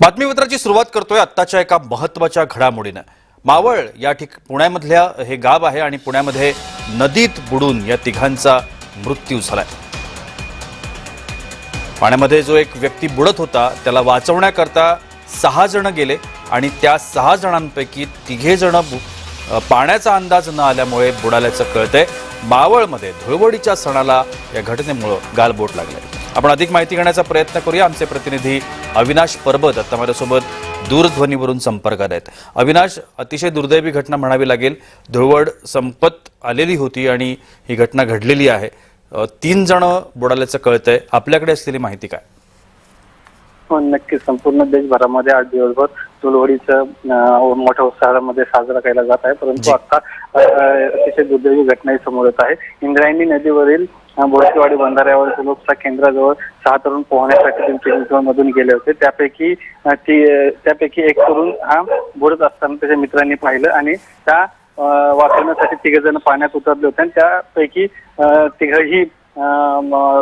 बातमीपत्राची सुरुवात करतोय आत्ताच्या एका महत्त्वाच्या घडामोडीनं. मावळ या ठिक पुण्यामधल्या हे गाव आहे आणि पुण्यामध्ये नदीत बुडून या तिघांचा मृत्यू झालाय. पाण्यामध्ये जो एक व्यक्ती बुडत होता त्याला वाचवण्याकरता सहा जण गेले आणि त्या सहा जणांपैकी तिघे जण पाण्याचा अंदाज न आल्यामुळे बुडाल्याचं कळतंय. मावळमध्ये धुळवडीच्या सणाला या घटनेमुळं गालबोट लागलंय. आपण अधिक माहिती घेण्याचा प्रयत्न करूया. आमचे प्रतिनिधी अविनाश परबत आता माझ्यासोबत दूरध्वनीवरून संपर्कात आहेत. अविनाश अतिशय दुर्दैवी घटना म्हणावी लागेल. धुळवड संपत आलेली होती आणि ही घटना घडलेली आहे. तीन जण बुडाल्याचं कळतंय. आपल्याकडे असलेली माहिती काय? हो, नक्की संपूर्ण देशभरामध्ये आज दिवसभर धुलवडीचं अं, मोठ्या उत्साहामध्ये साजरा केला जात आहे. परंतु. आता अतिशय दुर्दैवी घटनाही समोर येत आहे. इंद्रायणी नदीवरील बोळकेवाडी बंधाऱ्यावर लोकसा केंद्राजवळ सहा तरुण पोहण्यासाठी पिंपरी मधून गेले होते. त्यापैकी ती त्यापैकी एक तरुण हा बुडत असताना त्याच्या मित्रांनी पाहिलं आणि त्या वाचवण्यासाठी तिघ जण पाण्यात उतरले होते. आणि त्यापैकी तिघही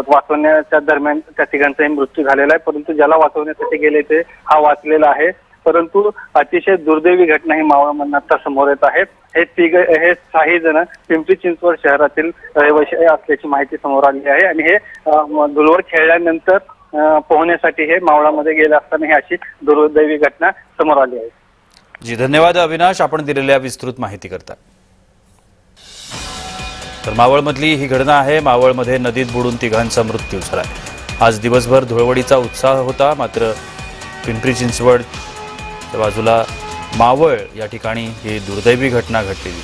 वाचवण्याच्या दरम्यान त्या तिघांचाही मृत्यू झालेला आहे. परंतु ज्याला वाचवण्यासाठी गेले ते हा वाचलेला आहे. परंतु अतिशय दुर्दैवी घटना ही मावळमधून आता समोर येत आहे हे तिघ हे सहाही जण पिंपरी चिंचवड शहरातील रहिवासी असल्याची माहिती समोर आली आहे आणि हे धुलवर खेळल्यानंतर पोहण्यासाठी हे मावळामध्ये गेले असताना ही अशी दुर्दैवी घटना समोर आली आहे. जी धन्यवाद अविनाश. आपण दिलेल्या विस्तृत माहिती करता तर मावळमधली ही घटना आहे. मावळमध्ये नदीत बुडून तिघांचा मृत्यू झाला. आज दिवसभर धुळवडीचा उत्साह होता. मात्र पिंपरी चिंचवड बाजूला मावळ या ठिकाणी ही दुर्दैवी घटना घडलेली.